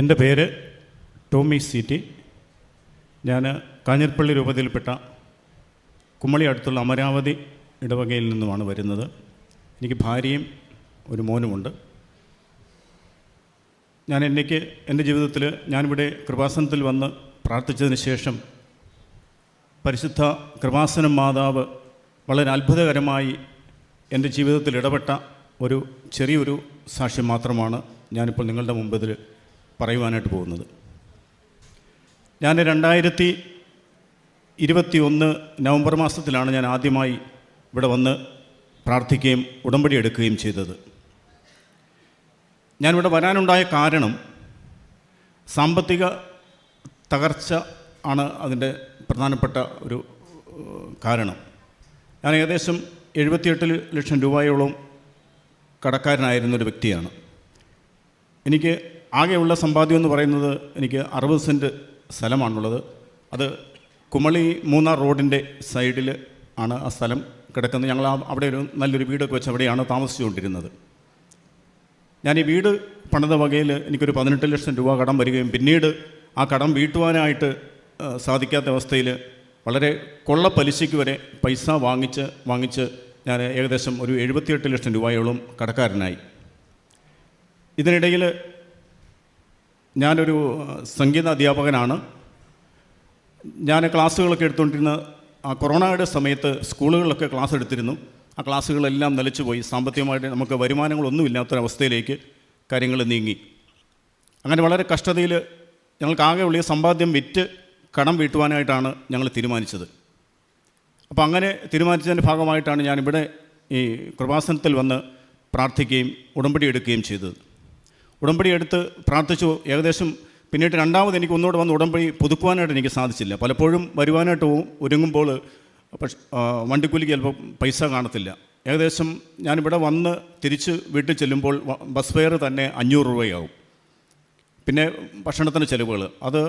എന്റെ പേര് ടോമി സീറ്റി. ഞാൻ കാഞ്ഞിരപ്പള്ളി രൂപതയിൽപ്പെട്ട കുമ്മളി അടുത്തുള്ള അമരാവതി ഇടവകയിൽ നിന്നുമാണ് വരുന്നത്. എനിക്ക് ഭാര്യയും ഒരു മോനുമുണ്ട്. ഞാൻ എനിക്ക് എന്റെ ജീവിതത്തിൽ ഞാനിവിടെ കൃപാസനത്തിൽ വന്ന് പ്രാർത്ഥിച്ചതിന് ശേഷം പരിശുദ്ധ കൃപാസനം മാതാവ് വളരെ അത്ഭുതകരമായി എന്റെ ജീവിതത്തിൽ ഇടപെട്ട ഒരു ചെറിയൊരു സാക്ഷ്യം മാത്രമാണ് ഞാനിപ്പോൾ നിങ്ങളുടെ മുമ്പിൽ പറയുവാനായിട്ട് പോകുന്നത്. ഞാൻ രണ്ടായിരത്തി ഇരുപത്തി ഒന്ന് നവംബർ മാസത്തിലാണ് ഞാൻ ആദ്യമായി ഇവിടെ വന്ന് പ്രാർത്ഥിക്കുകയും ഉടമ്പടി എടുക്കുകയും ചെയ്തത്. ഞാനിവിടെ വരാനുണ്ടായ കാരണം സാമ്പത്തിക തകർച്ച ആണ് അതിന്റെ പ്രധാനപ്പെട്ട ഒരു കാരണം. ഞാൻ ഏകദേശം എഴുപത്തിയെട്ട് ലക്ഷം രൂപയോളം കടക്കാരനായിരുന്ന ഒരു വ്യക്തിയാണ്. എനിക്ക് ആകെയുള്ള സമ്പാദ്യം എന്ന് പറയുന്നത് എനിക്ക് അറുപത് സെന്റ് സ്ഥലമാണുള്ളത്. അത് കുമളി മൂന്നാർ റോഡിന്റെ സൈഡിൽ ആണ് ആ സ്ഥലം കിടക്കുന്നത്. ഞങ്ങൾ അവിടെ ഒരു നല്ലൊരു വീടൊക്കെ വെച്ച് അവിടെയാണ് താമസിച്ചുകൊണ്ടിരുന്നത്. ഞാൻ ഈ വീട് പണിത വകയിൽ എനിക്കൊരു പതിനെട്ട് ലക്ഷം രൂപ കടം വരികയും പിന്നീട് ആ കടം വീട്ടുവാനായിട്ട് സാധിക്കാത്ത അവസ്ഥയിൽ വളരെ കൊള്ള പലിശയ്ക്ക് വരെ പൈസ വാങ്ങിച്ച് വാങ്ങിച്ച് ഞാൻ ഏകദേശം ഒരു എഴുപത്തിയെട്ട് ലക്ഷം രൂപയോളം കടക്കാരനായി. ഇതിനിടയിൽ ഞാനൊരു സംഗീത അധ്യാപകനാണ്. ഞാൻ ക്ലാസ്സുകളൊക്കെ എടുത്തുകൊണ്ടിരുന്ന ആ കൊറോണയുടെ സമയത്ത് സ്കൂളുകളിലൊക്കെ ക്ലാസ് എടുത്തിരുന്നു. ആ ക്ലാസ്സുകളെല്ലാം നിലച്ചുപോയി. സാമ്പത്തികമായിട്ട് നമുക്ക് വരുമാനങ്ങളൊന്നുമില്ലാത്തൊരവസ്ഥയിലേക്ക് കാര്യങ്ങൾ നീങ്ങി. അങ്ങനെ വളരെ കഷ്ടതയിൽ ഞങ്ങൾക്കാകെ ഉള്ളിയ ഉള്ള സമ്പാദ്യം വിറ്റ് കടം വീട്ടുവാനായിട്ടാണ് ഞങ്ങൾ തീരുമാനിച്ചത്. അപ്പോൾ അങ്ങനെ തീരുമാനിച്ചതിന്റെ ഭാഗമായിട്ടാണ് ഞാനിവിടെ ഈ കൃപാസനത്തിൽ വന്ന് പ്രാർത്ഥിക്കുകയും ഉടമ്പടി എടുക്കുകയും ചെയ്തത്. ഉടമ്പടി എടുത്ത് പ്രാർത്ഥിച്ചു. ഏകദേശം പിന്നീട് രണ്ടാമത് എനിക്ക് ഒന്നുകൂടെ വന്ന് ഉടമ്പടി പുതുക്കുവാനായിട്ട് എനിക്ക് സാധിച്ചില്ല. പലപ്പോഴും വരുവാനായിട്ട് ഒരുങ്ങുമ്പോൾ പക്ഷെ വണ്ടിക്കൂലിക്ക് ചിലപ്പോൾ പൈസ കാണത്തില്ല. ഏകദേശം ഞാനിവിടെ വന്ന് തിരിച്ച് വീട്ടിൽ ചെല്ലുമ്പോൾ ബസ് ഫെയർ തന്നെ അഞ്ഞൂറ് രൂപയാവും. പിന്നെ ഭക്ഷണത്തിന് ചിലവുകൾ അത്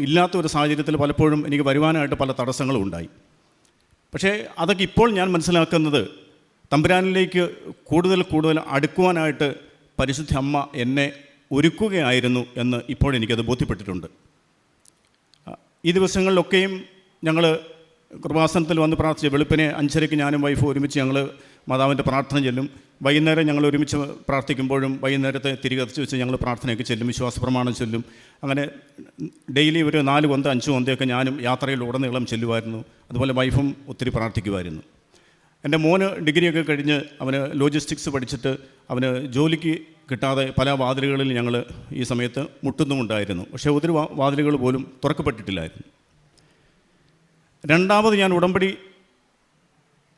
ഇല്ലാത്ത ഒരു സാഹചര്യത്തിൽ പലപ്പോഴും എനിക്ക് വരുവാനായിട്ട് പല തടസ്സങ്ങളും ഉണ്ടായി. പക്ഷേ അതൊക്കെ ഇപ്പോൾ ഞാൻ മനസ്സിലാക്കുന്നത് തമ്പുരാനിലേക്ക് കൂടുതൽ കൂടുതൽ അടുക്കുവാനായിട്ട് പരിശുദ്ധ അമ്മ എന്നെ ഒരുക്കുകയായിരുന്നു എന്ന് ഇപ്പോൾ എനിക്കത് ബോധ്യപ്പെട്ടിട്ടുണ്ട്. ഈ ദിവസങ്ങളിലൊക്കെയും ഞങ്ങൾ കൃപാസനത്തിൽ വന്ന് പ്രാർത്ഥിച്ചു വെളുപ്പിനെ അഞ്ചരയ്ക്ക് ഞാനും വൈഫ് ഒരുമിച്ച് ഞങ്ങൾ മാതാവിന്റെ പ്രാർത്ഥന ചെല്ലും. വൈകുന്നേരം ഞങ്ങൾ ഒരുമിച്ച് പ്രാർത്ഥിക്കുമ്പോഴും വൈകുന്നേരത്തെ തിരികെ എത്തിച്ച് വെച്ച് ഞങ്ങൾ പ്രാർത്ഥനയൊക്കെ ചെല്ലും വിശ്വാസ പ്രമാണം ചെല്ലും. അങ്ങനെ ഡെയിലി ഒരു നാല് കൊന്ത അഞ്ച് കൊന്തയൊക്കെ ഞാനും യാത്രയിൽ ഉടനീളം ചെല്ലുമായിരുന്നു. അതുപോലെ വൈഫും ഒത്തിരി പ്രാർത്ഥിക്കുമായിരുന്നു. എന്റെ മോന് ഡിഗ്രിയൊക്കെ കഴിഞ്ഞ് അവന് ലോജിസ്റ്റിക്സ് പഠിച്ചിട്ട് അവന് ജോലിക്ക് കിട്ടാതെ പല വാതിലുകളിൽ ഞങ്ങൾ ഈ സമയത്ത് മുട്ടുന്നുമുണ്ടായിരുന്നു. പക്ഷേ ഒത്തിരി വാതിലുകൾ പോലും തുറക്കപ്പെട്ടിട്ടില്ലായിരുന്നു. രണ്ടാമത് ഞാൻ ഉടമ്പടി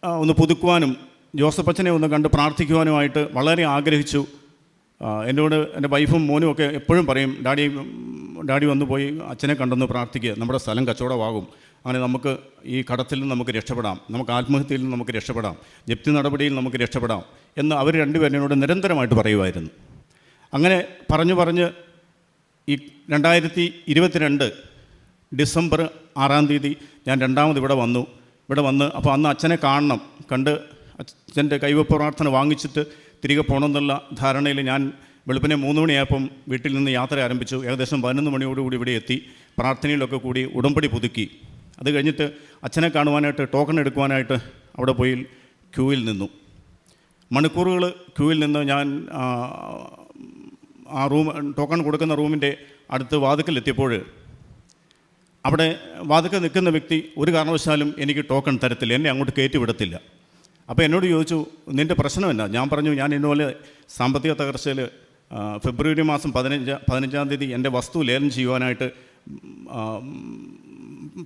ഒന്ന് പുതുക്കുവാനും ജോസഫ് അച്ഛനെ ഒന്ന് കണ്ട് പ്രാർത്ഥിക്കുവാനുമായിട്ട് വളരെ ആഗ്രഹിച്ചു. ആ, എന്നോട് എന്റെ വൈഫും മോനും ഒക്കെ എപ്പോഴും പറയും ഡാഡി ഡാഡി വന്നു പോയി അച്ഛനെ കണ്ടെന്ന് പ്രാർത്ഥിക്കുക നമ്മുടെ സ്ഥലം കച്ചവടമാകും. അങ്ങനെ നമുക്ക് ഈ കടത്തിൽ നിന്ന് നമുക്ക് രക്ഷപ്പെടാം നമുക്ക് ആത്മഹത്യയിൽ നിന്ന് നമുക്ക് രക്ഷപ്പെടാം ജപ്തി നടപടിയിൽ നമുക്ക് രക്ഷപ്പെടാം എന്ന് അവർ രണ്ടുപേരും എന്നോട് നിരന്തരമായിട്ട് പറയുമായിരുന്നു. അങ്ങനെ പറഞ്ഞു പറഞ്ഞ് ഈ രണ്ടായിരത്തി ഇരുപത്തിരണ്ട് ഡിസംബർ ആറാം തീയതി ഞാൻ രണ്ടാമത് ഇവിടെ വന്നു. ഇവിടെ വന്ന് അപ്പോൾ അന്ന് അച്ഛനെ കാണണം. കണ്ട് അച്ഛന്റെ കൈവപ്രാർത്ഥന പ്രാർത്ഥന വാങ്ങിച്ചിട്ട് തിരികെ പോകണമെന്നുള്ള ധാരണയിൽ ഞാൻ വെളുപ്പിനെ മൂന്ന് മണിയായപ്പം വീട്ടിൽ നിന്ന് യാത്ര ആരംഭിച്ചു. ഏകദേശം പതിനൊന്ന് മണിയോടുകൂടി ഇവിടെ എത്തി. പ്രാർത്ഥനയിലൊക്കെ കൂടി ഉടമ്പടി പുതുക്കി. അത് കഴിഞ്ഞിട്ട് അച്ഛനെ കാണുവാനായിട്ട് ടോക്കൺ എടുക്കുവാനായിട്ട് അവിടെ പോയി ക്യൂവിൽ നിന്നു. മണിക്കൂറുകൾ ക്യൂവിൽ നിന്ന് ഞാൻ ആ, റൂം ടോക്കൺ കൊടുക്കുന്ന റൂമിന്റെ അടുത്ത് വാതുക്കലെത്തിയപ്പോൾ അവിടെ വാതുക്കൽ നിൽക്കുന്ന വ്യക്തി ഒരു കാരണവശാലും എനിക്ക് ടോക്കൺ തരത്തില്ല. എന്നെ അങ്ങോട്ട് കയറ്റി വിടത്തില്ല. അപ്പോൾ എന്നോട് ചോദിച്ചു നിന്റെ പ്രശ്നം എന്നാ ഞാൻ പറഞ്ഞു ഞാൻ ഇന്നുപോലെ സാമ്പത്തിക തകർച്ചയിൽ ഫെബ്രുവരി മാസം പതിനഞ്ച് പതിനഞ്ചാം തീയതി എന്റെ വസ്തു ലേലം ചെയ്യുവാനായിട്ട്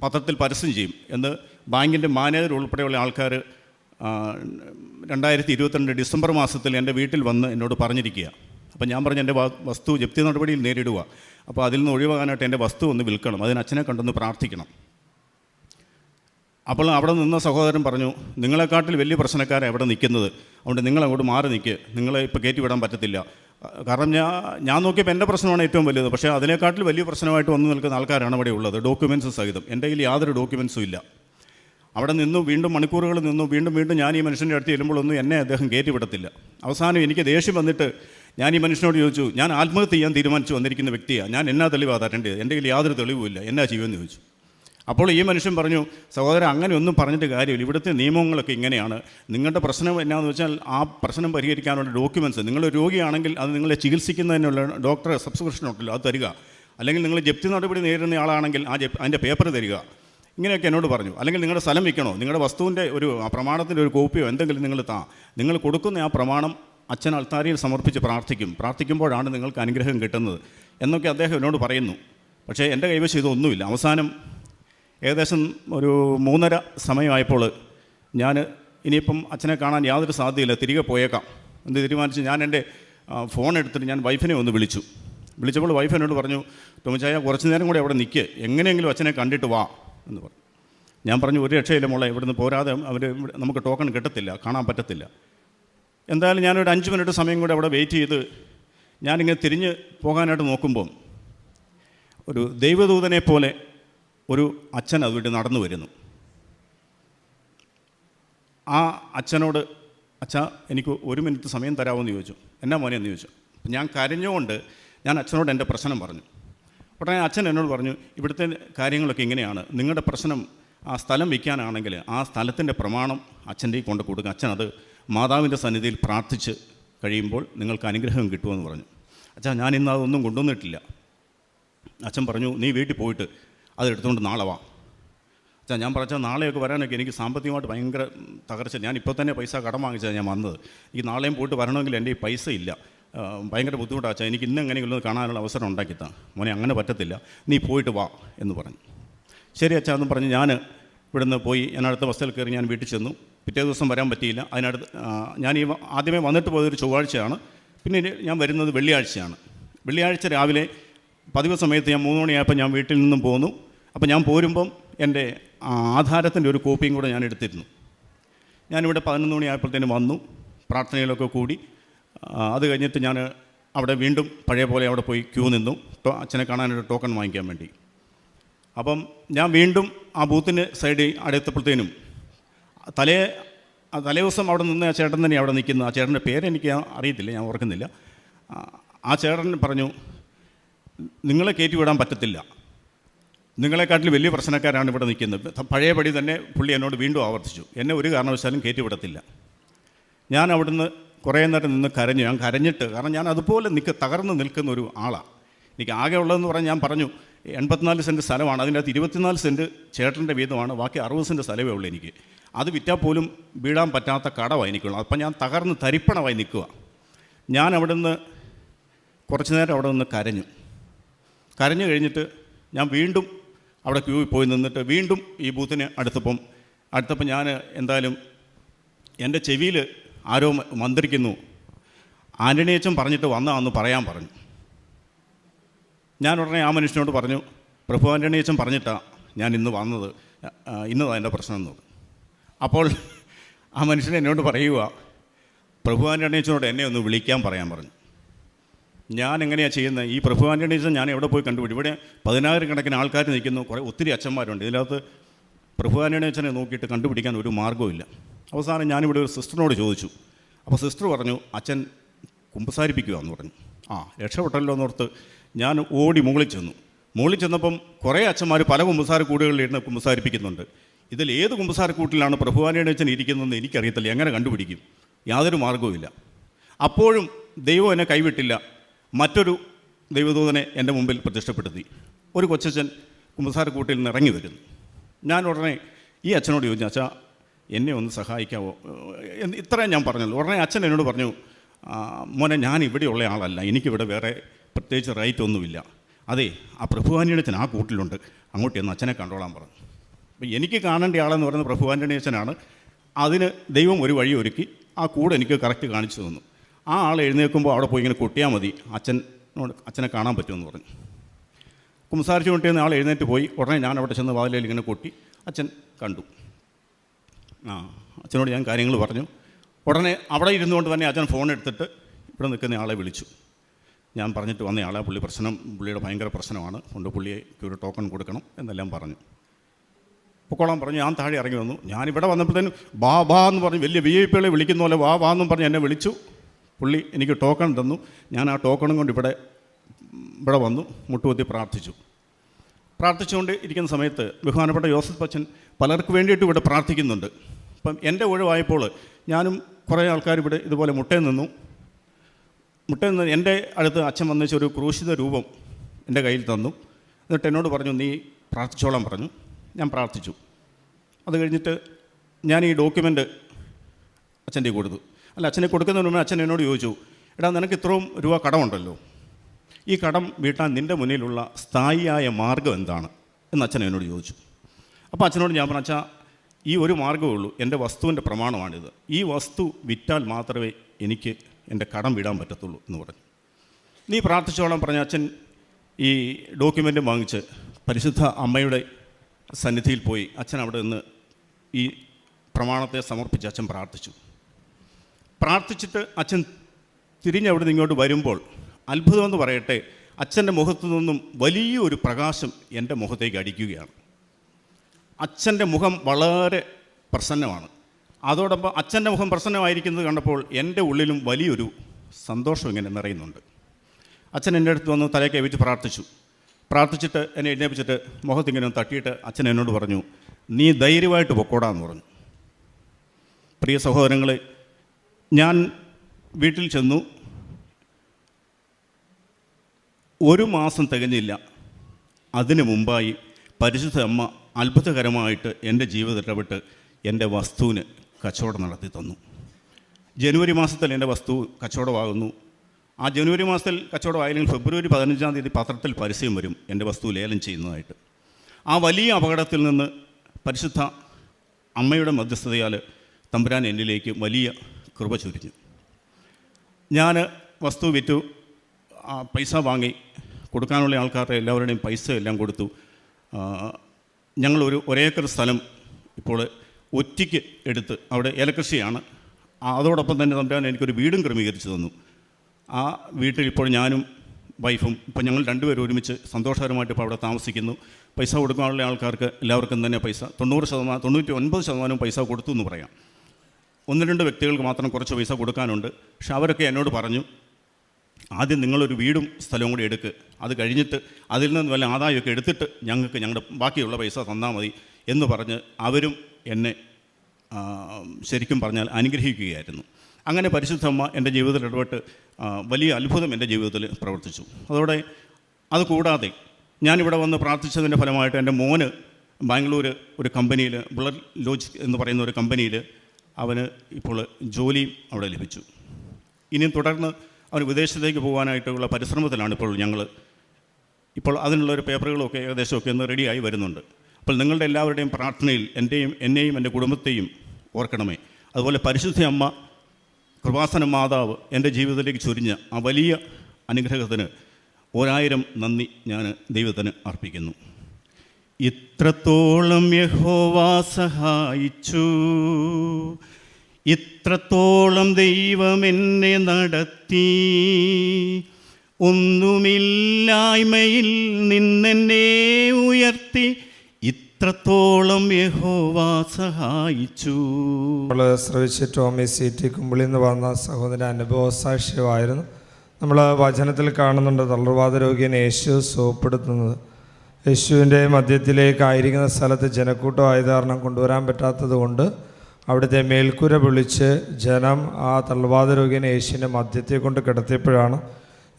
പത്രത്തിൽ പരസ്യം ചെയ്യും. എന്ന് ബാങ്കിന്റെ മാനേജർ ഉൾപ്പെടെയുള്ള ആൾക്കാർ രണ്ടായിരത്തി ഇരുപത്തിരണ്ട് ഡിസംബർ മാസത്തിൽ എന്റെ വീട്ടിൽ വന്ന് എന്നോട് പറഞ്ഞിരിക്കുക. അപ്പോൾ ഞാൻ പറഞ്ഞു എന്റെ വസ്തു ജപ്തി നടപടിയിൽ നേരിടുക. അപ്പോൾ അതിൽ നിന്ന് ഒഴിവാകാനായിട്ട് എന്റെ വസ്തു ഒന്ന് വിൽക്കണം. അതിന് അച്ഛനെ കണ്ടൊന്ന് പ്രാർത്ഥിക്കണം. അപ്പോൾ അവിടെ നിന്ന സഹോദരൻ പറഞ്ഞു നിങ്ങളെക്കാട്ടിൽ വലിയ പ്രശ്നക്കാരാണ് അവിടെ നിൽക്കുന്നത്. അതുകൊണ്ട് നിങ്ങൾ അങ്ങോട്ട് മാറി നിൽക്കുക നിങ്ങളെ ഇപ്പോൾ കയറ്റി വിടാൻ പറ്റത്തില്ല. കാരണം ഞാൻ ഞാൻ നോക്കിയപ്പോൾ എന്റെ പ്രശ്നമാണ് ഏറ്റവും വലുത്. പക്ഷേ അതിനേക്കാട്ടിൽ വലിയ പ്രശ്നമായിട്ട് വന്നു നിൽക്കുന്ന ആൾക്കാരാണ് അവിടെ ഉള്ളത് ഡോക്യുമെന്റ്സ് സഹിതം. എന്റെ കയ്യിൽ യാതൊരു ഡോക്യുമെൻസും ഇല്ല. അവിടെ നിന്നും വീണ്ടും മണിക്കൂറുകൾ നിന്നും വീണ്ടും വീണ്ടും ഞാൻ ഈ മനുഷ്യന്റെ അടുത്ത് ചെല്ലുമ്പോഴൊന്നും എന്നെ അദ്ദേഹം കയറ്റി വിടത്തില്ല. അവസാനം എനിക്ക് ദേഷ്യം വന്നിട്ട് ഞാൻ ഈ മനുഷ്യനോട് ചോദിച്ചു ഞാൻ ആത്മഹത്യ ചെയ്യാൻ തീരുമാനിച്ചു വന്നിരിക്കുന്ന വ്യക്തിയാണ് ഞാൻ എന്നാ തെളിവാ തരേണ്ടത് എന്റെ കയ്യിൽ യാതൊരു തെളിവുമില്ല. എന്നാ ചെയ്യുമെന്ന് ചോദിച്ചു. അപ്പോൾ ഈ മനുഷ്യൻ പറഞ്ഞു സഹോദരൻ അങ്ങനെ ഒന്നും പറഞ്ഞിട്ട് കാര്യമില്ല. ഇവിടുത്തെ നിയമങ്ങളൊക്കെ ഇങ്ങനെയാണ്. നിങ്ങളുടെ പ്രശ്നം എന്നാന്ന് വെച്ചാൽ ആ പ്രശ്നം പരിഹരിക്കാനുള്ള ഡോക്യുമെന്റ്സ് നിങ്ങൾ രോഗിയാണെങ്കിൽ അത് നിങ്ങളെ ചികിത്സിക്കുന്നതിനുള്ള ഡോക്ടറെ സബ്സ്ക്രിപ്ഷൻ ഉണ്ടല്ലോ അത് തരിക. അല്ലെങ്കിൽ നിങ്ങൾ ജപ്തി നടപടി നേരിടുന്ന ആളാണെങ്കിൽ ആ ജപ് അതിന്റെ പേപ്പർ തരിക. ഇങ്ങനെയൊക്കെ എന്നോട് പറഞ്ഞു. അല്ലെങ്കിൽ നിങ്ങളുടെ സ്ഥലം വിൽക്കണോ? നിങ്ങളുടെ വസ്തുവിന്റെ ഒരു പ്രമാണത്തിന്റെ ഒരു കോപ്പിയോ എന്തെങ്കിലും നിങ്ങൾ താ. നിങ്ങൾ കൊടുക്കുന്ന ആ പ്രമാണം അച്ഛൻ അൾത്താരിയിൽ സമർപ്പിച്ച് പ്രാർത്ഥിക്കും. പ്രാർത്ഥിക്കുമ്പോഴാണ് നിങ്ങൾക്ക് അനുഗ്രഹം കിട്ടുന്നത്. എന്നൊക്കെ അദ്ദേഹം എന്നോട് പറയുന്നു. പക്ഷേ എന്റെ കൈവശം ഇതൊന്നുമില്ല. അവസാനം ഏകദേശം ഒരു മൂന്നര സമയമായപ്പോൾ ഞാൻ ഇനിയിപ്പം അച്ഛനെ കാണാൻ യാതൊരു സാധ്യതയില്ല തിരികെ പോയേക്കാം എന്ന് തീരുമാനിച്ച് ഞാൻ എന്റെ ഫോൺ എടുത്തിട്ട് ഞാൻ വൈഫിനെ ഒന്ന് വിളിച്ചു. വിളിച്ചപ്പോൾ വൈഫ് എന്നോട് പറഞ്ഞു ടോമിച്ചായ കുറച്ച് നേരം കൂടി അവിടെ നിൽക്കുക എങ്ങനെയെങ്കിലും അച്ഛനെ കണ്ടിട്ട് വാ എന്ന് പറഞ്ഞു. ഞാൻ പറഞ്ഞു ഒരു രക്ഷയില്ല മോളെ ഇവിടുന്ന് പോരാതെ അവർ നമുക്ക് ടോക്കൺ കിട്ടത്തില്ല കാണാൻ പറ്റത്തില്ല. എന്തായാലും ഞാനൊരു അഞ്ച് മിനിറ്റ് സമയം കൂടി അവിടെ വെയിറ്റ് ചെയ്ത് ഞാനിങ്ങനെ തിരിഞ്ഞ് പോകാനായിട്ട് നോക്കുമ്പം ഒരു ദൈവദൂതനെ പോലെ ഒരു അച്ഛൻ അതുവഴി നടന്നു വരുന്നു. ആ അച്ഛനോട് അച്ഛ എനിക്ക് ഒരു മിനിറ്റ് സമയം തരാമോ എന്ന് ചോദിച്ചു. എന്നാ മോനെ? എന്ന് ചോദിച്ചു. ഞാൻ കരഞ്ഞുകൊണ്ട് ഞാൻ അച്ഛനോട് എന്റെ പ്രശ്നം പറഞ്ഞു. ഉടനെ അച്ഛൻ എന്നോട് പറഞ്ഞു ഇവിടുത്തെ കാര്യങ്ങളൊക്കെ ഇങ്ങനെയാണ്. നിങ്ങളുടെ പ്രശ്നം ആ സ്ഥലം വിൽക്കാനാണെങ്കിൽ ആ സ്ഥലത്തിന്റെ പ്രമാണം അച്ഛന്റെ കൊണ്ട് കൊടുക്കുക അച്ഛൻ അത് മാതാവിന്റെ സന്നിധിയിൽ പ്രാർത്ഥിച്ച് കഴിയുമ്പോൾ നിങ്ങൾക്ക് അനുഗ്രഹം കിട്ടുമെന്ന് പറഞ്ഞു. അച്ഛാ ഞാൻ അതൊന്നും കൊണ്ടുവന്നിട്ടില്ല. അച്ഛൻ പറഞ്ഞു നീ വീട്ടിൽ പോയിട്ട് അത് എടുത്തുകൊണ്ട് നാളെ വാ. അച്ഛാ ഞാൻ പറഞ്ഞാൽ നാളെയൊക്കെ വരാനൊക്കെ എനിക്ക് സാമ്പത്തികമായിട്ട് ഭയങ്കര തകർച്ച. ഞാൻ തന്നെ പൈസ കടം വാങ്ങിച്ചാൽ ഞാൻ വന്നത്. ഈ നാളെയും പോയിട്ട് വരണമെങ്കിൽ എന്റെ ഈ പൈസ ഇല്ല. ഭയങ്കര ബുദ്ധിമുട്ടാണ് അച്ഛാ എനിക്ക് ഇന്ന് എങ്ങനെയുള്ളത് കാണാനുള്ള അവസരം ഉണ്ടാക്കിത്താ. മോനെ അങ്ങനെ പറ്റത്തില്ല. നീ പോയിട്ട് വാ എന്ന് പറഞ്ഞു. ശരി അച്ഛാ എന്ന് പറഞ്ഞ് ഞാൻ ഇവിടുന്ന് പോയി ഞാൻ അടുത്ത ബസ്സിൽ കയറി ഞാൻ വീട്ടിൽ ചെന്നു. പിറ്റേ ദിവസം വരാൻ പറ്റിയില്ല. അതിനടുത്ത് ഞാൻ ഈ ആദ്യമേ വന്നിട്ട് പോയതൊരു ചൊവ്വാഴ്ചയാണ്. പിന്നെ ഞാൻ വരുന്നത് വെള്ളിയാഴ്ചയാണ്. വെള്ളിയാഴ്ച രാവിലെ പതിവ് സമയത്ത് ഞാൻ മൂന്ന് മണിയായപ്പോൾ ഞാൻ വീട്ടിൽ നിന്നും പോന്നു. അപ്പോൾ ഞാൻ പോരുമ്പം എന്റെ ആധാരത്തിന്റെ ഒരു കോപ്പിയും കൂടെ ഞാൻ എടുത്തിരുന്നു. ഞാനിവിടെ പതിനൊന്ന് മണിയായപ്പോഴത്തേനും വന്നു പ്രാർത്ഥനയിലൊക്കെ കൂടി. അത് കഴിഞ്ഞിട്ട് ഞാൻ അവിടെ വീണ്ടും പഴയ പോലെ അവിടെ പോയി ക്യൂ നിന്നു അച്ഛനെ കാണാനൊരു ടോക്കൺ വാങ്ങിക്കാൻ വേണ്ടി. അപ്പം ഞാൻ വീണ്ടും ആ ബൂത്തിന് സൈഡിൽ അടുത്തപ്പോഴത്തേനും തലേ തലേ ദിവസം അവിടെ നിന്ന് ആ ചേട്ടൻ തന്നെ അവിടെ നിൽക്കുന്ന ആ ചേട്ടന്റെ പേരെനിക്ക് അറിയത്തില്ല ഞാൻ ഓർക്കുന്നില്ല. ആ ചേട്ടൻ പറഞ്ഞു നിങ്ങളെ കയറ്റി വിടാൻ പറ്റത്തില്ല. നിങ്ങളെക്കാട്ടിൽ വലിയ പ്രശ്നക്കാരാണ് ഇവിടെ നിൽക്കുന്നത്. പഴയപടി തന്നെ പുള്ളി എന്നോട് വീണ്ടും ആവർത്തിച്ചു. എന്നെ ഒരു കാരണവശാലും കയറ്റി വിടത്തില്ല ഞാൻ അവിടുന്ന് കുറേ നേരം നിന്ന് കരഞ്ഞു. ഞാൻ കരഞ്ഞിട്ട് കാരണം ഞാൻ അതുപോലെ നിൽക്ക് തകർന്ന് നിൽക്കുന്ന ഒരു ആളാണ് എനിക്ക് ആകെ ഉള്ളതെന്ന് പറഞ്ഞാൽ ഞാൻ പറഞ്ഞു എൺപത്തിനാല് സെന്റ് സ്ഥലമാണ്. അതിന്റെ അകത്ത് ഇരുപത്തിനാല് സെന്റ് ചേട്ടന്റെ വീതമാണ്. ബാക്കി അറുപത് സെന്റ് സ്ഥലമേ ഉള്ളൂ എനിക്ക്. അത് വിറ്റാൽ പോലും വീഴാൻ പറ്റാത്ത കടമായി എനിക്കുള്ളത്. അപ്പം ഞാൻ തകർന്ന് തരിപ്പണമായി നിൽക്കുക. ഞാൻ അവിടെ നിന്ന് കുറച്ച് നേരം അവിടെ നിന്ന് കരഞ്ഞു. കരഞ്ഞു കഴിഞ്ഞിട്ട് ഞാൻ വീണ്ടും അവിടെ ക്യൂവിൽ പോയി നിന്നിട്ട് വീണ്ടും ഈ ബൂത്തിന് അടുത്തപ്പം അടുത്തപ്പം ഞാൻ എന്തായാലും എന്റെ ചെവിയിൽ ആരോ മന്ത്രിക്കുന്നു ആന്റണിയച്ചൻ പറഞ്ഞിട്ട് വന്നാന്ന് പറയാൻ പറഞ്ഞു. ഞാൻ ഉടനെ ആ മനുഷ്യനോട് പറഞ്ഞു പ്രഭു ആന്റണിയച്ചൻ പറഞ്ഞിട്ടാണ് ഞാൻ ഇന്ന് വന്നത്. ഇന്നതാണ് ഇന്നതാ എന്റെ പ്രശ്നം എന്ന് അപ്പോൾ ആ മനുഷ്യൻ എന്നോട് പറയുക പ്രഭു ആന്റണിയച്ചനോട് എന്നെ ഒന്ന് വിളിക്കാൻ പറയാൻ പറഞ്ഞു. ഞാൻ എങ്ങനെയാണ് ചെയ്യുന്നത്? ഈ പ്രഭു ആന്റണീസ് ഞാൻ എവിടെ പോയി കണ്ടുപിടി ഇവിടെ പതിനായിരക്കണക്കിന് ആൾക്കാർ നിൽക്കുന്നു. കുറേ ഒത്തിരി അച്ഛന്മാരുണ്ട്. ഇതിനകത്ത് പ്രഭു ആന്റണീച്ചനെ നോക്കിയിട്ട് കണ്ടുപിടിക്കാൻ ഒരു മാർഗമില്ല അവസാനം ഞാനിവിടെ ഒരു സിസ്റ്ററിനോട് ചോദിച്ചു. അപ്പോൾ സിസ്റ്റർ പറഞ്ഞു അച്ഛൻ കുമ്പസാരിപ്പിക്കുക എന്ന് പറഞ്ഞു. ആ രക്ഷപ്പെട്ടല്ലോ എന്നോർത്ത് ഞാൻ ഓടി മുകളിൽ ചെന്നു. മുകളിൽ ചെന്നപ്പം കുറേ അച്ഛന്മാർ പല കുമ്പസാര കൂടുകളിലിരുന്ന് കുമ്പസാരിപ്പിക്കുന്നുണ്ട്. ഇതിൽ ഏത് കുമ്പസാരക്കൂട്ടിലാണ് അച്ഛൻ ഇരിക്കുന്നതെന്ന് എനിക്കറിയത്തില്ല. എങ്ങനെ കണ്ടുപിടിക്കും? യാതൊരു മാർഗവുമില്ല. അപ്പോഴും ദൈവം എന്നെ കൈവിട്ടില്ല. മറ്റൊരു ദൈവദൂതനെ എന്റെ മുമ്പിൽ പ്രത്യക്ഷപ്പെടുത്തി. ഒരു കൊച്ചച്ഛൻ കുമ്പസാരക്കൂട്ടിൽ നിന്ന് ഇറങ്ങി വരുന്നു. ഞാൻ ഉടനെ ഈ അച്ഛനോട് ചോദിച്ചു അച്ഛാ എന്നെ ഒന്ന് സഹായിക്കാവോ? എന്ന് ഇത്രയും ഞാൻ പറഞ്ഞുള്ളൂ ഉടനെ അച്ഛൻ എന്നോട് പറഞ്ഞു മോനെ ഞാൻ ഇവിടെയുള്ള ആളല്ല. എനിക്കിവിടെ വേറെ പ്രത്യേകിച്ച് റൈറ്റ് ഒന്നുമില്ല. അതെ ആ പ്രഭുവാനിയുടെ അച്ഛൻ ആ കൂട്ടിലുണ്ട്. അങ്ങോട്ട് ചെന്ന് അച്ഛനെ കണ്ടോളാൻ പറഞ്ഞു. അപ്പം എനിക്ക് കാണേണ്ട ആളെന്ന് പറയുന്നത് പ്രഭുവാനിയുടെ അച്ഛനാണ് അതിന് ദൈവം ഒരു വഴി ഒരുക്കി ആ കൂടെ എനിക്ക് കറക്റ്റ് കാണിച്ചു തന്നു. ആ ആൾ എഴുന്നേൽക്കുമ്പോൾ അവിടെ പോയി ഇങ്ങനെ കൊട്ടിയാൽ മതി. അച്ഛനോട് അച്ഛനെ കാണാൻ പറ്റുമെന്ന് പറഞ്ഞു. കുമ്പസാരിച്ചു കൊണ്ടിരുന്ന ആൾ എഴുന്നേറ്റ് പോയി. ഉടനെ ഞാൻ അവിടെ ചെന്ന് വാതിലയിൽ ഇങ്ങനെ കൊട്ടി അച്ഛൻ കണ്ടു. ആ അച്ഛനോട് ഞാൻ കാര്യങ്ങൾ പറഞ്ഞു. ഉടനെ അവിടെ ഇരുന്നുകൊണ്ട് തന്നെ അച്ഛൻ ഫോൺ എടുത്തിട്ട് ഇവിടെ നിൽക്കുന്ന ആളെ വിളിച്ചു. ഞാൻ പറഞ്ഞിട്ട് വന്ന ആളെ പുള്ളി പ്രശ്നം പുള്ളിയുടെ ഭയങ്കര പ്രശ്നമാണ്. കൊണ്ട് പുള്ളിക്ക് ഒരു ടോക്കൺ കൊടുക്കണം എന്നെല്ലാം പറഞ്ഞു. പൊക്കോളാൻ പറഞ്ഞു. ഞാൻ താഴെ ഇറങ്ങി വന്നു. ഞാൻ ഇവിടെ വന്നപ്പോഴത്തേനും ബാ ബാ എന്ന് പറഞ്ഞ് വലിയ വി ഐ പികളെ വിളിക്കുന്ന പോലെ വാ വാ എന്നും പറഞ്ഞ് എന്നെ വിളിച്ചു. പുള്ളി എനിക്ക് ടോക്കൺ തന്നു. ഞാൻ ആ ടോക്കണും കൊണ്ട് ഇവിടെ ഇവിടെ വന്നു മുട്ടുകുത്തി പ്രാർത്ഥിച്ചു. പ്രാർത്ഥിച്ചുകൊണ്ട് ഇരിക്കുന്ന സമയത്ത് ബഹുമാനപ്പെട്ട യോസഫ് അച്ഛൻ പലർക്ക് വേണ്ടിയിട്ട് ഇവിടെ പ്രാർത്ഥിക്കുന്നുണ്ട്. അപ്പം എന്റെ ഒഴിവായപ്പോൾ ഞാനും കുറേ ആൾക്കാർ ഇവിടെ ഇതുപോലെ മുട്ടയിൽ നിന്നു. മുട്ടയിൽ നിന്ന് എന്റെ അടുത്ത് അച്ഛൻ വന്നിച്ച ഒരു ക്രൂശിത രൂപം എന്റെ കയ്യിൽ തന്നു. എന്നിട്ട് എന്നോട് പറഞ്ഞു നീ പ്രാർത്ഥിച്ചോളാൻ പറഞ്ഞു. ഞാൻ പ്രാർത്ഥിച്ചു. അത് കഴിഞ്ഞിട്ട് ഞാൻ ഈ ഡോക്യുമെന്റ് അച്ഛന്റെ കൊടുത്തു. അല്ല അച്ഛനെ കൊടുക്കുന്നതിന് മുമ്പ് അച്ഛൻ എന്നോട് ചോദിച്ചു എടാ നിനക്ക് ഇത്രയും രൂപ കടമുണ്ടല്ലോ. ഈ കടം വീട്ടാൻ നിന്റെ മുന്നിലുള്ള സ്ഥായിയായ മാർഗം എന്താണ്? എന്ന് അച്ഛൻ എന്നോട് ചോദിച്ചു. അപ്പോൾ അച്ഛനോട് ഞാൻ പറഞ്ഞു അച്ഛാ ഈ ഒരു മാർഗമേ ഉള്ളൂ. എന്റെ വസ്തുവിന്റെ പ്രമാണമാണിത്. ഈ വസ്തു വിറ്റാൽ മാത്രമേ എനിക്ക് എന്റെ കടം വിടാൻ പറ്റത്തുള്ളൂ എന്ന് പറഞ്ഞു. നീ പ്രാർത്ഥിച്ചോളാം പറഞ്ഞ അച്ഛൻ ഈ ഡോക്യുമെന്റ് വാങ്ങിച്ച് പരിശുദ്ധ അമ്മയുടെ സന്നിധിയിൽ പോയി അച്ഛൻ അവിടെ നിന്ന് ഈ പ്രമാണത്തെ സമർപ്പിച്ച് അച്ഛൻ പ്രാർത്ഥിച്ചു. പ്രാർത്ഥിച്ചിട്ട് അച്ഛൻ തിരിഞ്ഞ് അവിടെ നിന്ന് ഇങ്ങോട്ട് വരുമ്പോൾ അത്ഭുതമെന്ന് പറയട്ടെ അച്ഛന്റെ മുഖത്തു നിന്നും വലിയൊരു പ്രകാശം എന്റെ മുഖത്തേക്ക് അടിക്കുകയാണ്. അച്ഛന്റെ മുഖം വളരെ പ്രസന്നമാണ്. അതോടൊപ്പം അച്ഛന്റെ മുഖം പ്രസന്നമായിരിക്കുന്നത് കണ്ടപ്പോൾ എന്റെ ഉള്ളിലും വലിയൊരു സന്തോഷം ഇങ്ങനെ നിറയുന്നുണ്ട്. അച്ഛൻ എന്റെ അടുത്ത് വന്ന് തലയൊക്കെ വെച്ച് പ്രാർത്ഥിച്ചു. പ്രാർത്ഥിച്ചിട്ട് എന്നെ എഴുന്നേപ്പിച്ചിട്ട് മുഖത്തിങ്ങനെ തട്ടിയിട്ട് അച്ഛൻ എന്നോട് പറഞ്ഞു നീ ധൈര്യമായിട്ട് പൊക്കോടാന്ന് പറഞ്ഞു. പ്രിയ സഹോദരങ്ങളെ ഞാൻ വീട്ടിൽ ചെന്നു. ഒരു മാസം തികഞ്ഞില്ല. അതിനു മുമ്പായി പരിശുദ്ധ അമ്മ അത്ഭുതകരമായിട്ട് എന്റെ ജീവിതം ഇടപെട്ട് എന്റെ വസ്തുവിന് കച്ചവടം നടത്തി തന്നു. ജനുവരി മാസത്തിൽ എന്റെ വസ്തു കച്ചവടമാകുന്നു. ആ ജനുവരി മാസത്തിൽ കച്ചവടമായില്ലെങ്കിൽ ഫെബ്രുവരി പതിനഞ്ചാം തീയതി പത്രത്തിൽ പരസ്യം വരും എന്റെ വസ്തു ലേലം ചെയ്യുന്നതായിട്ട്. ആ വലിയ അപകടത്തിൽ നിന്ന് പരിശുദ്ധ അമ്മയുടെ മധ്യസ്ഥതയാൽ തമ്പുരാൻ എന്നിലേക്ക് വലിയ കൃപ ചൊരിഞ്ഞു ഞാൻ വസ്തു വിറ്റു പൈസ വാങ്ങി കൊടുക്കാനുള്ള ആൾക്കാരുടെ എല്ലാവരുടെയും പൈസ എല്ലാം കൊടുത്തു. ഞങ്ങളൊരു ഒരേക്കർ സ്ഥലം ഇപ്പോൾ ഒറ്റയ്ക്ക് എടുത്ത് അവിടെ ഏലകൃഷിയാണ് അതോടൊപ്പം തന്നെ തമ്പുരാൻ എനിക്കൊരു വീടും ക്രമീകരിച്ചു തന്നു. ആ വീട്ടിൽ ഇപ്പോൾ ഞാനും വൈഫും ഇപ്പോൾ ഞങ്ങൾ രണ്ടുപേരും ഒരുമിച്ച് സന്തോഷകരമായിട്ട് ഇപ്പോൾ അവിടെ താമസിക്കുന്നു. പൈസ കൊടുക്കാനുള്ള ആൾക്കാർക്ക് എല്ലാവർക്കും തന്നെ പൈസ തൊണ്ണൂറ് ശതമാനം തൊണ്ണൂറ്റി ഒൻപത് ശതമാനവും പൈസ കൊടുത്തു എന്ന് പറയാം. ഒന്ന് രണ്ട് വ്യക്തികൾക്ക് മാത്രം കുറച്ച് പൈസ കൊടുക്കാനുണ്ട്. പക്ഷെ അവരൊക്കെ എന്നോട് പറഞ്ഞു ആദ്യം നിങ്ങളൊരു വീടും സ്ഥലവും കൂടി എടുക്കുക അത് കഴിഞ്ഞിട്ട് അതിൽ നിന്ന് വല്ല ആദായമൊക്കെ എടുത്തിട്ട് ഞങ്ങൾക്ക് ഞങ്ങളുടെ ബാക്കിയുള്ള പൈസ തന്നാൽ മതി എന്ന് പറഞ്ഞ് അവരും എന്നെ ശരിക്കും പറഞ്ഞാൽ അനുഗ്രഹിക്കുകയായിരുന്നു. അങ്ങനെ പരിശുദ്ധമ്മ എന്റെ ജീവിതത്തിൽ ഇടപെട്ട് വലിയ അത്ഭുതം എന്റെ ജീവിതത്തിൽ പ്രവർത്തിച്ചു. അതോടെ അതുകൂടാതെ ഞാനിവിടെ വന്ന് പ്രാർത്ഥിച്ചതിന്റെ ഫലമായിട്ട് എന്റെ മോന് ബാംഗ്ലൂർ ഒരു കമ്പനിയിൽ ബ്ലഡ് ലോജ് എന്ന് പറയുന്ന ഒരു കമ്പനിയിൽ അവന് ഇപ്പോൾ ജോലിയും അവിടെ ലഭിച്ചു. ഇനിയും തുടർന്ന് അവന് വിദേശത്തേക്ക് പോകാനായിട്ടുള്ള പരിശ്രമത്തിലാണ് ഇപ്പോൾ ഞങ്ങൾ. ഇപ്പോൾ അതിനുള്ള ഒരു പേപ്പറുകളൊക്കെ ഏകദേശമൊക്കെ ഒന്ന് റെഡിയായി വരുന്നുണ്ട്. അപ്പോൾ നിങ്ങളുടെ എല്ലാവരുടെയും പ്രാർത്ഥനയിൽ എന്റെയും എന്നെയും എന്റെ കുടുംബത്തെയും ഓർക്കണമേ. അതുപോലെ പരിശുദ്ധ അമ്മ കൃപാസന മാതാവ് എന്റെ ജീവിതത്തിലേക്ക് ചൊരിഞ്ഞ ആ വലിയ അനുഗ്രഹത്തിന് ഒരായിരം നന്ദി ഞാൻ ദൈവത്തിന് അർപ്പിക്കുന്നു. ഇത്രത്തോളം യഹോവ സഹായിച്ചു. ഇത്രത്തോളം ദൈവം എന്നെ നടത്തി. ഒന്നുമില്ലായ്മയിൽ നിന്നെന്നെ ഉയർത്തി. ഇത്രത്തോളം യഹോവ സഹായിച്ചു. നമ്മൾ ശ്രവിച്ച ടോമി സി ടി കുമ്പിളിൽ നിന്ന് വന്ന സഹോദരൻ അനുഭവ സാക്ഷ്യമായിരുന്നു. നമ്മൾ വചനത്തിൽ കാണുന്നുണ്ട് തളർവാദ രോഗിയെ യേശു സുഖപ്പെടുത്തുന്നത് യേശുവിന്റെ മധ്യത്തിലേക്കായിരിക്കുന്ന സ്ഥലത്ത് ജനക്കൂട്ടം ആയത് കാരണം കൊണ്ടുവരാൻ പറ്റാത്തത് കൊണ്ട് അവിടുത്തെ മേൽക്കൂര വിളിച്ച് ജനം ആ തള്ളവാദ രോഗിയെ യേശുവിന്റെ മധ്യത്തെ കൊണ്ട് കിടത്തിയപ്പോഴാണ്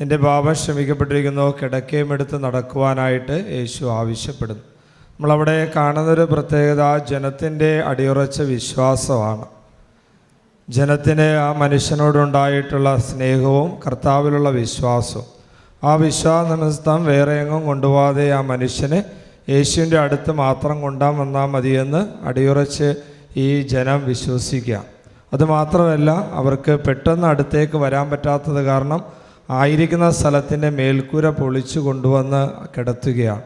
നിന്റെ പാപം ക്ഷമിക്കപ്പെട്ടിരിക്കുന്നു കിടക്കയും എടുത്ത് നടക്കുവാനായിട്ട് യേശു ആവശ്യപ്പെടുന്നു. നമ്മളവിടെ കാണുന്നൊരു പ്രത്യേകത ജനത്തിന്റെ അടിയുറച്ച വിശ്വാസമാണ്. ജനത്തിന് ആ മനുഷ്യനോടുണ്ടായിട്ടുള്ള സ്നേഹവും കർത്താവിലുള്ള വിശ്വാസവും. ആ വിശ്വാസ നിമിത്തം വേറെ എങ്ങും കൊണ്ടുപോകാതെ ആ മനുഷ്യനെ യേശുവിന്റെ അടുത്ത് മാത്രം കൊണ്ടാൽ വന്നാൽ മതിയെന്ന് അടിയുറച്ച് ഈ ജനം വിശ്വസിക്കുക. അതുമാത്രമല്ല അവർക്ക് പെട്ടെന്ന് അടുത്തേക്ക് വരാൻ പറ്റാത്തത് കാരണം ആയിരിക്കുന്ന സ്ഥലത്തിന്റെ മേൽക്കൂര പൊളിച്ചു കൊണ്ടുവന്ന് കിടത്തുകയാണ്.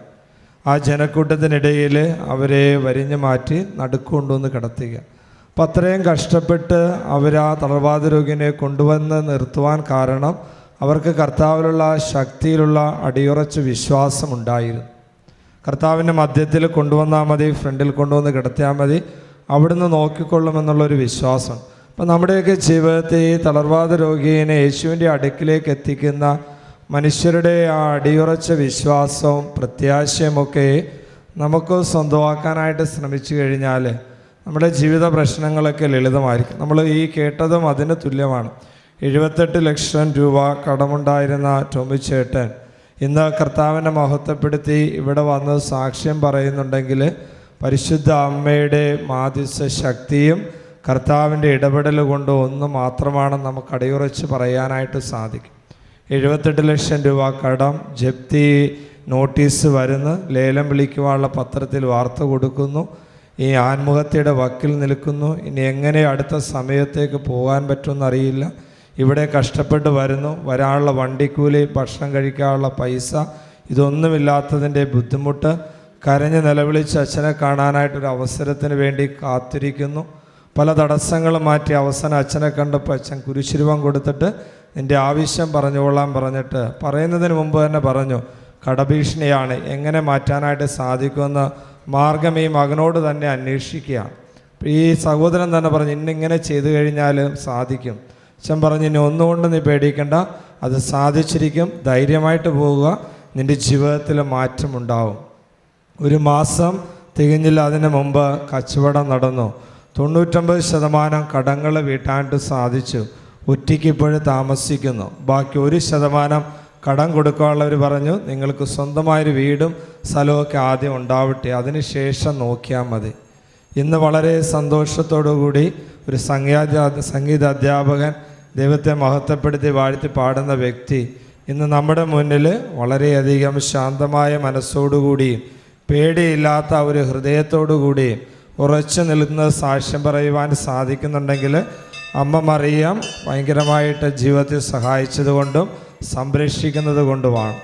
ആ ജനക്കൂട്ടത്തിനിടയിൽ അവരെ വരിഞ്ഞു മാറ്റി നടുക്ക് കൊണ്ടുവന്ന് കിടത്തുക. അപ്പം അത്രയും കഷ്ടപ്പെട്ട് അവർ ആ തളർവാദ രോഗിനെ കൊണ്ടുവന്ന് നിർത്തുവാൻ കാരണം അവർക്ക് കർത്താവിലുള്ള ശക്തിയിലുള്ള അടിയുറച്ച വിശ്വാസമുണ്ടായിരുന്നു കർത്താവിന്റെ മധ്യത്തിൽ കൊണ്ടുവന്നാൽ മതി ഫ്രണ്ടിൽ കൊണ്ടുവന്ന് കിടത്തിയാൽ മതി അവിടുന്ന് നോക്കിക്കൊള്ളുമെന്നുള്ളൊരു വിശ്വാസം. അപ്പം നമ്മുടെയൊക്കെ ജീവിതത്തിൽ തളർവാദ രോഗിയെ യേശുവിന്റെ അടുക്കിലേക്ക് എത്തിക്കുന്ന മനുഷ്യരുടെ ആ അടിയുറച്ച വിശ്വാസവും പ്രത്യാശയുമൊക്കെ നമുക്ക് സ്വന്തമാക്കാനായിട്ട് ശ്രമിച്ചു കഴിഞ്ഞാൽ നമ്മുടെ ജീവിത പ്രശ്നങ്ങളൊക്കെ ലളിതമായിരിക്കും. നമ്മൾ ഈ കേട്ടതും അതിന് തുല്യമാണ്. എഴുപത്തെട്ട് ലക്ഷം രൂപ കടമുണ്ടായിരുന്ന ടോമി ചേട്ടൻ ഇന്ന് കർത്താവിനെ മഹത്വപ്പെടുത്തി ഇവിടെ വന്ന് സാക്ഷ്യം പറയുന്നുണ്ടെങ്കിൽ പരിശുദ്ധ അമ്മയുടെ മാതിസ ശക്തിയും കർത്താവിന്റെ ഇടപെടൽ കൊണ്ട് ഒന്ന് മാത്രമാണ് നമുക്ക് അടിയുറച്ച് പറയാനായിട്ട് സാധിക്കും. എഴുപത്തെട്ട് ലക്ഷം രൂപ കടം ജപ്തി നോട്ടീസ് വരുന്ന്. ലേലം വിളിക്കുവാനുള്ള പത്രത്തിൽ വാർത്ത കൊടുക്കുന്നു. ഈ ആത്മഹത്യയുടെ വക്കിൽ നിൽക്കുന്നു. ഇനി എങ്ങനെ അടുത്ത സമയത്തേക്ക് പോകാൻ പറ്റുമെന്നറിയില്ല ഇവിടെ കഷ്ടപ്പെട്ട് വരുന്നു. വരാനുള്ള വണ്ടിക്കൂലി ഭക്ഷണം കഴിക്കാനുള്ള പൈസ ഇതൊന്നുമില്ലാത്തതിന്റെ ബുദ്ധിമുട്ട്. കരഞ്ഞ് നിലവിളിച്ച് അച്ഛനെ കാണാനായിട്ടൊരു അവസരത്തിന് വേണ്ടി കാത്തിരിക്കുന്നു. പല തടസ്സങ്ങളും മാറ്റി അവസാനം അച്ഛനെ കണ്ടപ്പോൾ അച്ഛൻ കുരിശുരുവം കൊടുത്തിട്ട് നിന്റെ ആവശ്യം പറഞ്ഞുകൊള്ളാൻ പറഞ്ഞിട്ട് പറയുന്നതിന് മുമ്പ് തന്നെ പറഞ്ഞു കടഭീഷണിയാണ് എങ്ങനെ മാറ്റാനായിട്ട് സാധിക്കുമെന്ന് മാർഗം ഈ മകനോട് തന്നെ അന്വേഷിക്കുകയാണ് അപ്പോൾ ഈ സഹോദരൻ തന്നെ പറഞ്ഞു ഇന്നിങ്ങനെ ചെയ്തു കഴിഞ്ഞാൽ സാധിക്കും. അച്ഛൻ പറഞ്ഞു ഇനി ഒന്നുകൊണ്ട് നീ പേടിക്കണ്ട. അത് സാധിച്ചിരിക്കും. ധൈര്യമായിട്ട് പോവുക നിന്റെ ജീവിതത്തിൽ മാറ്റമുണ്ടാവും ഒരു മാസം തികഞ്ഞില്ല. അതിന് മുമ്പ് കച്ചവടം നടന്നു. തൊണ്ണൂറ്റൊമ്പത് ശതമാനം കടങ്ങൾ വീട്ടാണ്ട് സാധിച്ചു. ഒറ്റയ്ക്ക് ഇപ്പോഴും താമസിക്കുന്നു. ബാക്കി ഒരു ശതമാനം കടം കൊടുക്കാനുള്ളവർ പറഞ്ഞു നിങ്ങൾക്ക് സ്വന്തമായൊരു വീടും സ്ഥലമൊക്കെ ആദ്യം ഉണ്ടാവട്ടെ. അതിനുശേഷം നോക്കിയാൽ മതി. ഇന്ന് വളരെ സന്തോഷത്തോടു കൂടി ഒരു സംഗീത സംഗീത അധ്യാപകൻ ദൈവത്തെ മഹത്വപ്പെടുത്തി വാഴ്ത്തി പാടുന്ന വ്യക്തി ഇന്ന് നമ്മുടെ മുന്നിൽ വളരെയധികം ശാന്തമായ മനസ്സോടുകൂടിയും പേടിയില്ലാത്ത ഒരു ഹൃദയത്തോടു കൂടി ഉറച്ചു നിൽക്കുന്ന സാക്ഷ്യം പറയുവാൻ സാധിക്കുന്നുണ്ടെങ്കിൽ അമ്മ മറിയാം ഭയങ്കരമായിട്ട് ജീവിതത്തിൽ സഹായിച്ചതുകൊണ്ടും സംരക്ഷിക്കുന്നത് കൊണ്ടുമാണ്